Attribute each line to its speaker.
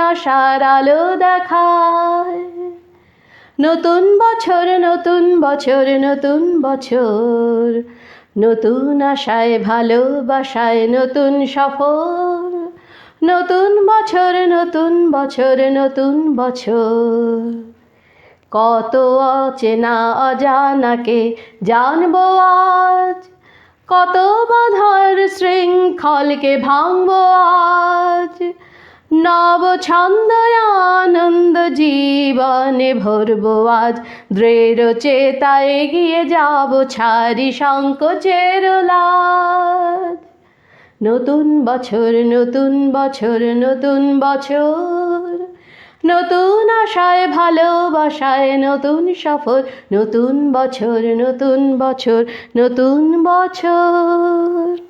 Speaker 1: আশার আলো দেখায়। নতুন বছর নতুন বছর নতুন বছর। নতুন আশায় ভালোবাসায় নতুন সফর। নতুন বছর নতুন বছর নতুন বছর। কত অচেনা অজানাকে জানব আজ। কত বাধার শৃঙ্খলকে ভাঙবো আজ। নব ছন্দ আনন্দ জীবনে ভরবো আজ। দৃঢ় চেতায় এগিয়ে যাব, ছাড়ি সংকোচের নতুন বছর নতুন বছর নতুন বছর। নতুন আশায়, ভালোবাসায় নতুন সফর। নতুন বছর নতুন বছর নতুন বছর।